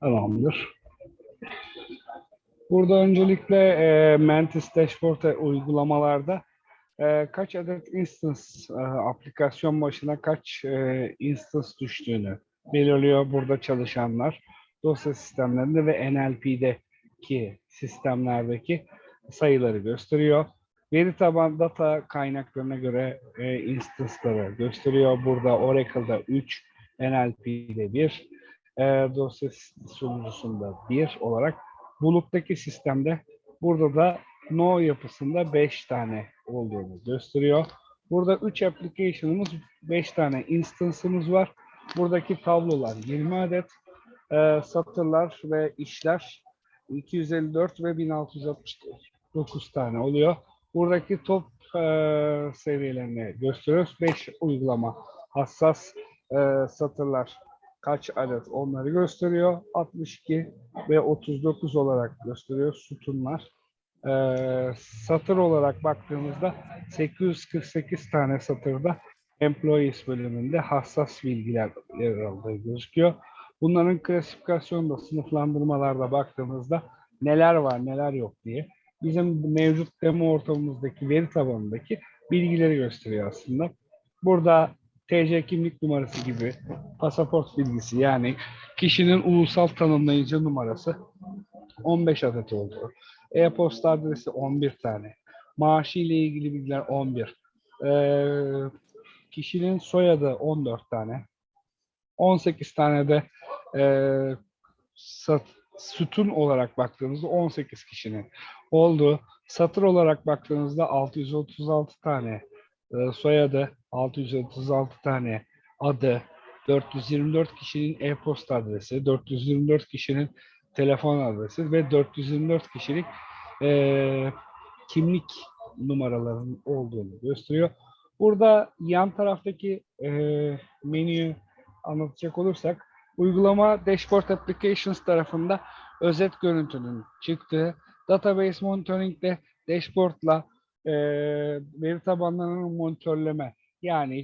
Tamamdır. Burada öncelikle e, Mantis Dashboard uygulamalarda e, kaç adet instance e, aplikasyon başına kaç e, instance düştüğünü belirliyor burada çalışanlar. Dosya sistemlerinde ve NLP'deki sistemlerdeki sayıları gösteriyor. Veri taban data kaynaklarına göre e, instance'ları gösteriyor. Burada Oracle'da 3, NLP'de 1, e, dosya sunucusunda 1 olarak buluttaki sistemde burada da no yapısında 5 tane olduğunu gösteriyor. Burada 3 application'ımız, 5 tane instance'ımız var. Buradaki tablolar 20 adet, e, satırlar ve işler 254 ve 1669 tane oluyor. Buradaki top e, seviyelerini gösteriyoruz. 5 uygulama hassas e, satırlar kaç adet onları gösteriyor. 62 ve 39 olarak gösteriyor sütunlar. Ee, satır olarak baktığımızda 848 tane satırda employees bölümünde hassas bilgiler yer aldığı gözüküyor. Bunların klasifikasyonda, sınıflandırmalarda baktığımızda neler var, neler yok diye bizim mevcut demo ortamımızdaki veri tabanındaki bilgileri gösteriyor aslında. Burada TC kimlik numarası gibi pasaport bilgisi yani kişinin ulusal tanımlayıcı numarası 15 adet oldu. E-posta adresi 11 tane. Maaşı ile ilgili bilgiler 11. Ee, kişinin soyadı 14 tane. 18 tane de e, sat, sütun olarak baktığımızda 18 kişinin olduğu. Satır olarak baktığımızda 636 tane e, soyadı, 636 tane adı, 424 kişinin e-posta adresi, 424 kişinin telefon adresi ve 424 kişilik e, kimlik numaralarının olduğunu gösteriyor. Burada yan taraftaki e, menüyü anlatacak olursak uygulama Dashboard Applications tarafında özet görüntünün çıktığı Database Monitoring'de dashboard'la e, veri tabanlarının monitörleme yani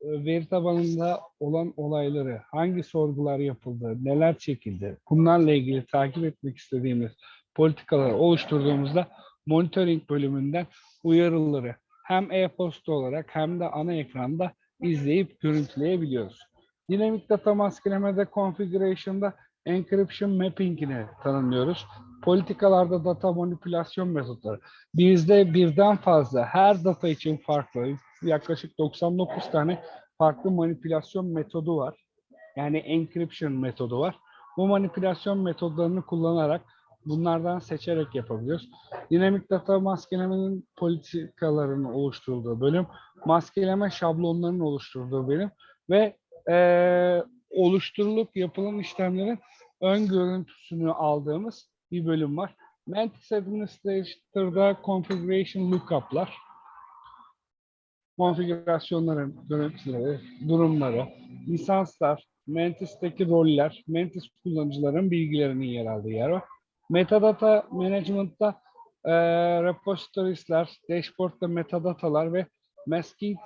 e, veri tabanında olan olayları, hangi sorgular yapıldı, neler çekildi, bunlarla ilgili takip etmek istediğimiz politikaları oluşturduğumuzda monitoring bölümünden uyarıları hem e-posta olarak hem de ana ekranda izleyip görüntüleyebiliyoruz. Dinamik data maskelemede configuration'da encryption mapping'ini tanımlıyoruz. Politikalarda data manipülasyon metotları. Bizde birden fazla her data için farklı yaklaşık 99 tane farklı manipülasyon metodu var. Yani encryption metodu var. Bu manipülasyon metodlarını kullanarak bunlardan seçerek yapabiliyoruz. Dinamik data maskelemenin politikalarını oluşturduğu bölüm, maskeleme şablonlarının oluşturduğu bölüm ve eee oluşturulup yapılan işlemlerin ön görüntüsünü aldığımız bir bölüm var. Mantis Administrator'da Configuration Lookup'lar, konfigürasyonların görüntüleri, durumları, lisanslar, Mantis'teki roller, Mantis kullanıcıların bilgilerinin yer aldığı yer var. Metadata Management'ta e, repositories'ler, dashboard'da metadatalar ve masking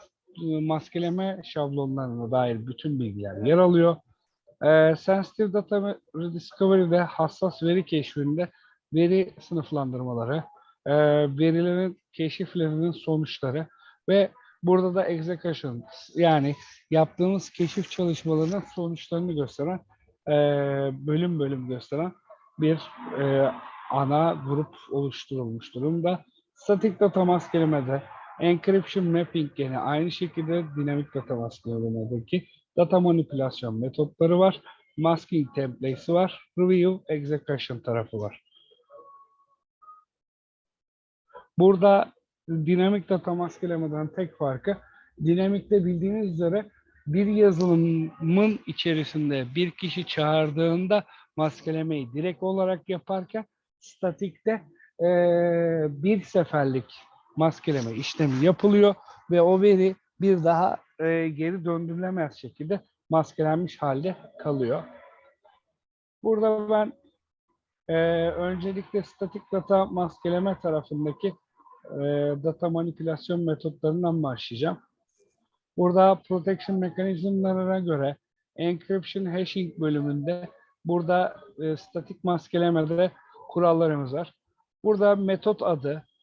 e, maskeleme şablonlarına dair bütün bilgiler yer alıyor. E, Sensitive Data Rediscovery'de hassas veri keşfinde veri sınıflandırmaları, e, verilerin keşiflerinin sonuçları ve burada da execution yani yaptığımız keşif çalışmalarının sonuçlarını gösteren e, bölüm bölüm gösteren bir e, ana grup oluşturulmuş durumda. Static data maskelemede encryption mapping gene aynı şekilde dinamik data maskelemedeki data manipülasyon metotları var. Masking templates'i var. Review execution tarafı var. Burada dinamik data maskelemeden tek farkı dinamikte bildiğiniz üzere bir yazılımın içerisinde bir kişi çağırdığında maskelemeyi direkt olarak yaparken statikte eee, bir seferlik maskeleme işlemi yapılıyor ve o veri bir daha eee, geri döndürülemez şekilde maskelenmiş halde kalıyor. Burada ben eee, öncelikle statik data maskeleme tarafındaki eee, data manipülasyon metotlarından başlayacağım. Burada protection mekanizmalarına göre encryption hashing bölümünde Burada e, statik maskelemede kurallarımız var. Burada metot adı, e,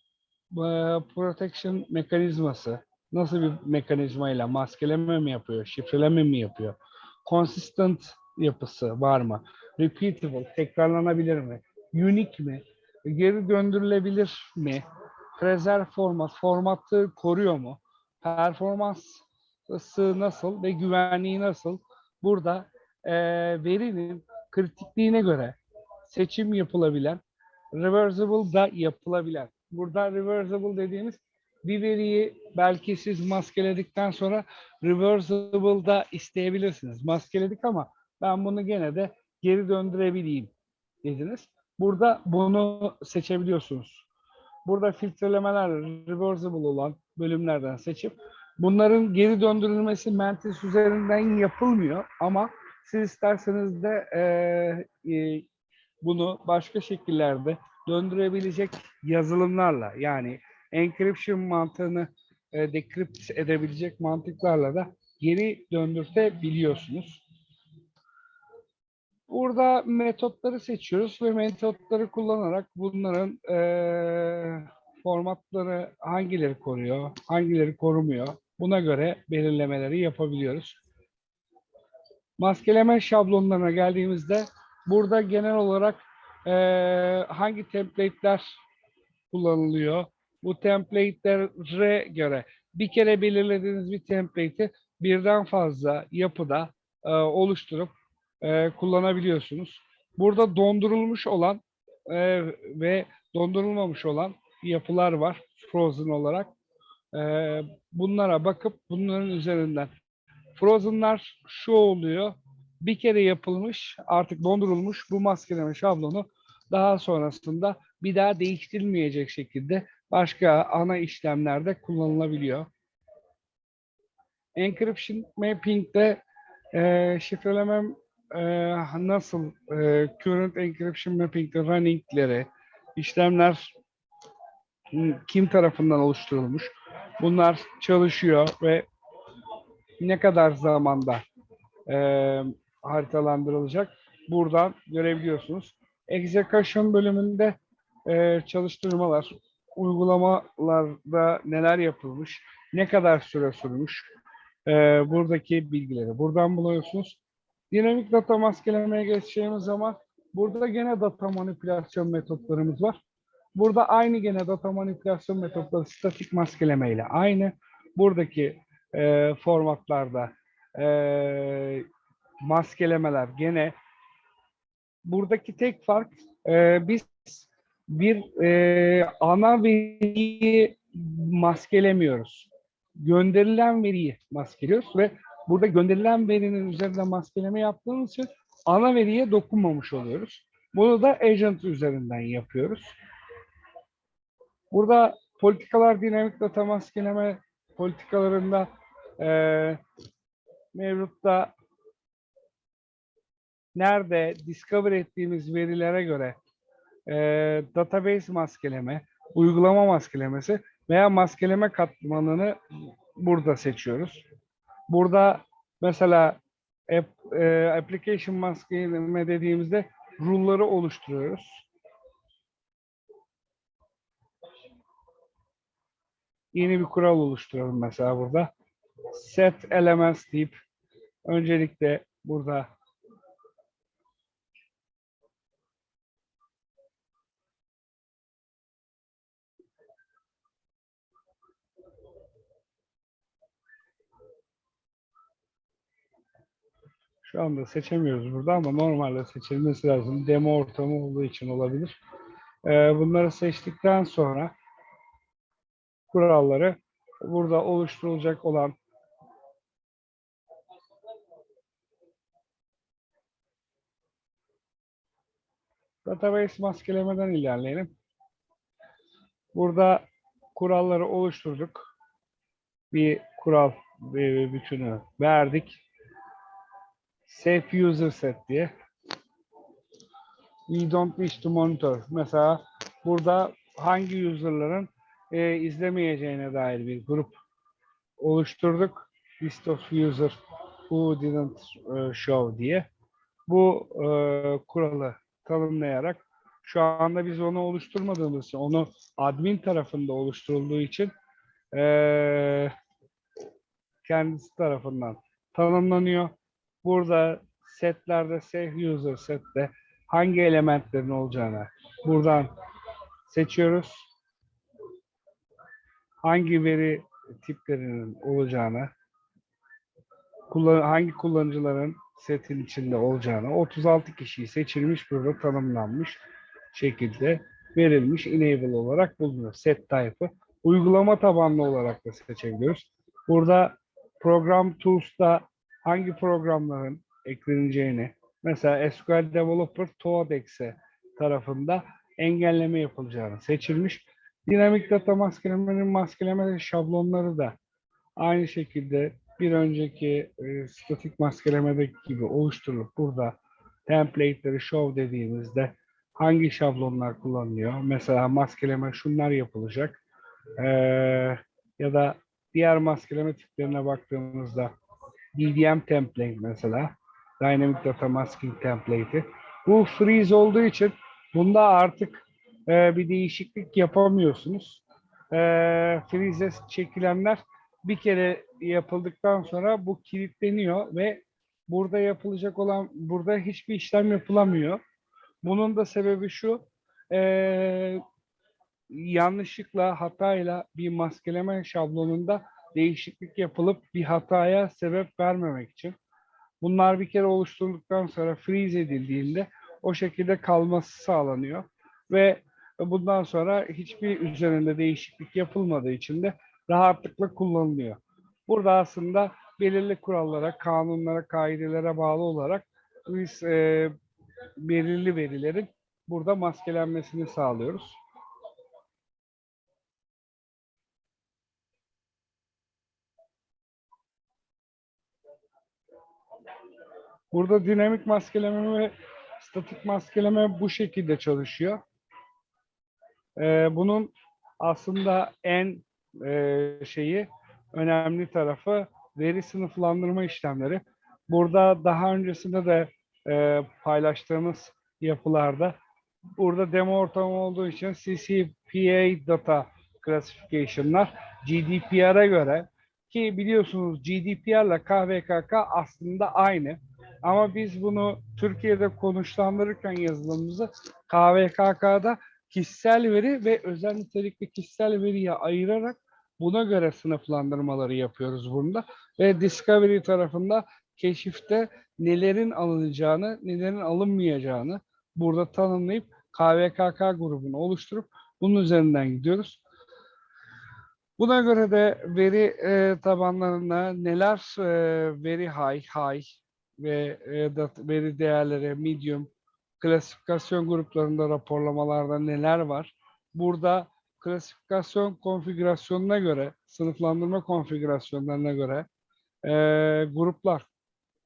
protection mekanizması, nasıl bir mekanizmayla maskeleme mi yapıyor, şifreleme mi yapıyor, consistent yapısı var mı, repeatable, tekrarlanabilir mi, unique mi, geri döndürülebilir mi, preserve format, formatı koruyor mu, performansı nasıl ve güvenliği nasıl, burada e, verinin kritikliğine göre seçim yapılabilen, reversible da yapılabilen. Burada reversible dediğimiz bir veriyi belki siz maskeledikten sonra reversible da isteyebilirsiniz. Maskeledik ama ben bunu gene de geri döndürebileyim dediniz. Burada bunu seçebiliyorsunuz. Burada filtrelemeler reversible olan bölümlerden seçip bunların geri döndürülmesi Mantis üzerinden yapılmıyor ama siz isterseniz de e, e, bunu başka şekillerde döndürebilecek yazılımlarla yani encryption mantığını e, decrypt edebilecek mantıklarla da geri döndürtebiliyorsunuz. Burada metotları seçiyoruz ve metotları kullanarak bunların e, formatları hangileri koruyor, hangileri korumuyor buna göre belirlemeleri yapabiliyoruz. Maskeleme şablonlarına geldiğimizde burada genel olarak e, hangi template'ler kullanılıyor? Bu template'lere göre bir kere belirlediğiniz bir template'i birden fazla yapıda e, oluşturup e, kullanabiliyorsunuz. Burada dondurulmuş olan e, ve dondurulmamış olan yapılar var frozen olarak. E, bunlara bakıp bunların üzerinden Frozen'lar şu oluyor. Bir kere yapılmış, artık dondurulmuş bu maskeleme şablonu daha sonrasında bir daha değiştirilmeyecek şekilde başka ana işlemlerde kullanılabiliyor. Encryption mapping'de e, şifrelemem e, nasıl e, current encryption mapping'de running'leri, işlemler kim tarafından oluşturulmuş, bunlar çalışıyor ve ne kadar zamanda e, haritalandırılacak buradan görebiliyorsunuz. Execution bölümünde e, çalıştırmalar, uygulamalarda neler yapılmış, ne kadar süre sürmüş e, buradaki bilgileri buradan buluyorsunuz. Dinamik data maskelemeye geçeceğimiz zaman burada gene data manipülasyon metotlarımız var. Burada aynı gene data manipülasyon metotları statik maskeleme ile aynı. Buradaki e, formatlarda e, maskelemeler gene buradaki tek fark e, biz bir e, ana veriyi maskelemiyoruz. Gönderilen veriyi maskeliyoruz ve burada gönderilen verinin üzerinde maskeleme yaptığımız için ana veriye dokunmamış oluyoruz. Bunu da agent üzerinden yapıyoruz. Burada politikalar dinamik data maskeleme politikalarında e, mevcutta nerede discover ettiğimiz verilere göre e, database maskeleme, uygulama maskelemesi veya maskeleme katmanını burada seçiyoruz. Burada mesela app, e, application maskeleme dediğimizde rule'ları oluşturuyoruz. Yeni bir kural oluşturalım mesela burada. Set elements deyip öncelikle burada Şu anda seçemiyoruz burada ama normalde seçilmesi lazım. Demo ortamı olduğu için olabilir. Ee, bunları seçtikten sonra kuralları burada oluşturulacak olan database maskelemeden ilerleyelim. Burada kuralları oluşturduk. Bir kural bütünü verdik. Safe user set diye. We don't wish to monitor. Mesela burada hangi user'ların e, izlemeyeceğine dair bir grup oluşturduk. List of user who didn't e, show diye. bu e, kuralı tanımlayarak şu anda biz onu oluşturmadığımız için, onu admin tarafında oluşturulduğu için e, kendisi tarafından tanımlanıyor. Burada setlerde save user sette hangi elementlerin olacağını buradan seçiyoruz. Hangi veri tiplerinin olacağını, hangi kullanıcıların setin içinde olacağını 36 kişiyi seçilmiş burada tanımlanmış şekilde verilmiş enable olarak bulunuyor. Set type'ı. Uygulama tabanlı olarak da seçebiliyoruz. Burada program tools'ta hangi programların ekleneceğini mesela SQL Developer TOADEX'e tarafında engelleme yapılacağını seçilmiş. Dinamik data maskelemenin maskeleme şablonları da aynı şekilde bir önceki e, statik maskelemedeki gibi oluşturulup burada template'leri show dediğimizde hangi şablonlar kullanılıyor? Mesela maskeleme şunlar yapılacak. Ee, ya da diğer maskeleme tiplerine baktığımızda DDM template mesela Dynamic Data Masking Template'i. Bu freeze olduğu için bunda artık e, bir değişiklik yapamıyorsunuz. E, freeze çekilenler bir kere yapıldıktan sonra bu kilitleniyor ve burada yapılacak olan burada hiçbir işlem yapılamıyor. Bunun da sebebi şu e, yanlışlıkla hatayla bir maskeleme şablonunda değişiklik yapılıp bir hataya sebep vermemek için. Bunlar bir kere oluşturulduktan sonra freeze edildiğinde o şekilde kalması sağlanıyor ve bundan sonra hiçbir üzerinde değişiklik yapılmadığı için de rahatlıkla kullanılıyor. Burada aslında belirli kurallara, kanunlara, kaidelere bağlı olarak biz e, belirli verilerin burada maskelenmesini sağlıyoruz. Burada dinamik maskeleme ve statik maskeleme bu şekilde çalışıyor. Ee, bunun aslında en e, şeyi önemli tarafı veri sınıflandırma işlemleri. Burada daha öncesinde de e, paylaştığımız yapılarda burada demo ortamı olduğu için CCPA data classification'lar GDPR'a göre ki biliyorsunuz GDPR ile KVKK aslında aynı. Ama biz bunu Türkiye'de konuşlandırırken yazılımımızı KVKK'da kişisel veri ve özel nitelikli kişisel veriye ayırarak buna göre sınıflandırmaları yapıyoruz bunda. Ve Discovery tarafında keşifte nelerin alınacağını, nelerin alınmayacağını burada tanımlayıp KVKK grubunu oluşturup bunun üzerinden gidiyoruz. Buna göre de veri e, tabanlarında neler e, veri high, high ve e, data, veri değerleri medium, klasifikasyon gruplarında raporlamalarda neler var? Burada klasifikasyon konfigürasyonuna göre, sınıflandırma konfigürasyonlarına göre e, gruplar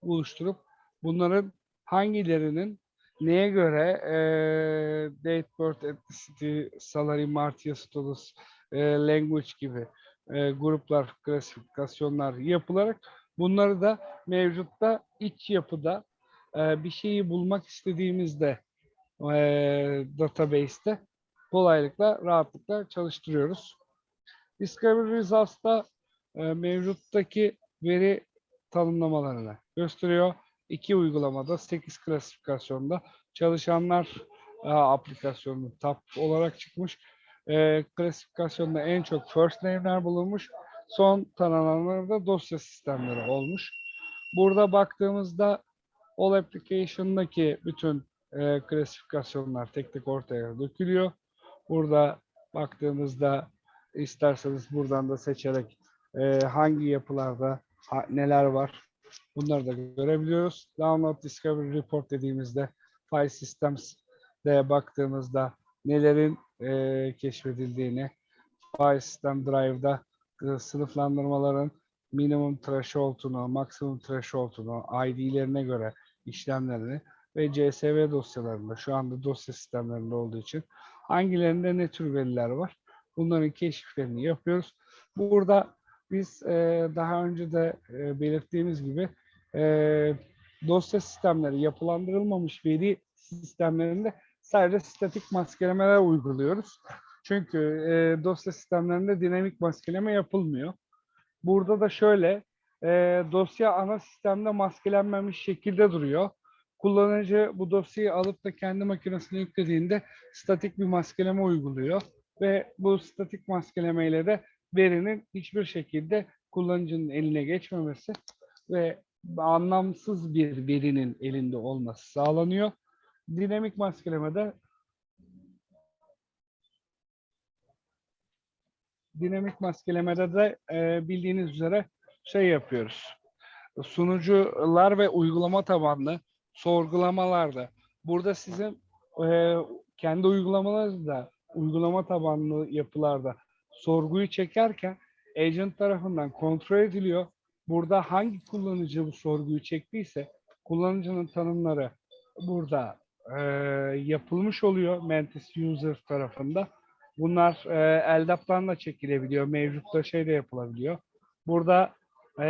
oluşturup bunların hangilerinin neye göre e, date, birth, ethnicity, salary, martia status, e, language gibi e, gruplar, klasifikasyonlar yapılarak bunları da mevcutta iç yapıda e, bir şeyi bulmak istediğimizde e, database'te kolaylıkla, rahatlıkla çalıştırıyoruz. Discovery Results'ta e, mevcuttaki veri tanımlamalarını gösteriyor. İki uygulamada 8 klasifikasyonda çalışanlar e, aplikasyonu tab olarak çıkmış. E, klasifikasyonda en çok first name'ler bulunmuş. Son tanımlamalarda dosya sistemleri olmuş. Burada baktığımızda All Application'daki bütün e, klasifikasyonlar tek tek ortaya dökülüyor. Burada baktığımızda isterseniz buradan da seçerek e, hangi yapılarda ha, neler var bunları da görebiliyoruz. Download Discovery Report dediğimizde File Systems'de baktığımızda nelerin e, keşfedildiğini, File System Drive'da e, sınıflandırmaların minimum threshold'unu, maksimum threshold'unu, ID'lerine göre işlemlerini ve CSV dosyalarında şu anda dosya sistemlerinde olduğu için hangilerinde ne tür veriler var bunların keşiflerini yapıyoruz. Burada biz e, daha önce de e, belirttiğimiz gibi e, dosya sistemleri yapılandırılmamış veri sistemlerinde sadece statik maskelemeler uyguluyoruz. Çünkü e, dosya sistemlerinde dinamik maskeleme yapılmıyor. Burada da şöyle, e, dosya ana sistemde maskelenmemiş şekilde duruyor. Kullanıcı bu dosyayı alıp da kendi makinesine yüklediğinde statik bir maskeleme uyguluyor ve bu statik maskelemeyle de verinin hiçbir şekilde kullanıcının eline geçmemesi ve anlamsız bir verinin elinde olması sağlanıyor. Dinamik maskelemede dinamik maskelemede de e, bildiğiniz üzere şey yapıyoruz. Sunucular ve uygulama tabanlı sorgulamalarda burada sizin e, kendi uygulamalarınızda uygulama tabanlı yapılarda sorguyu çekerken agent tarafından kontrol ediliyor. Burada hangi kullanıcı bu sorguyu çektiyse kullanıcının tanımları burada e, yapılmış oluyor Mantis user tarafında. Bunlar e, LDAP'tan da çekilebiliyor. Mevcutta şey de yapılabiliyor. Burada e,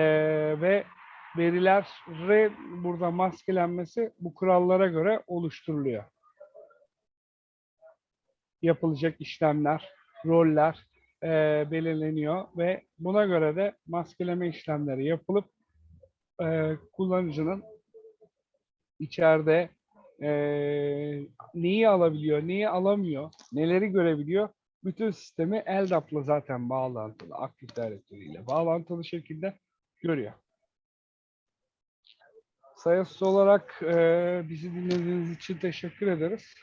ve verilerin burada maskelenmesi bu kurallara göre oluşturuluyor. Yapılacak işlemler, roller e, belirleniyor ve buna göre de maskeleme işlemleri yapılıp e, kullanıcının içeride e, neyi alabiliyor, neyi alamıyor, neleri görebiliyor. Bütün sistemi LDAP'la zaten bağlantılı, aktif direktörüyle bağlantılı şekilde görüyor. Sayısız olarak e, bizi dinlediğiniz için teşekkür ederiz.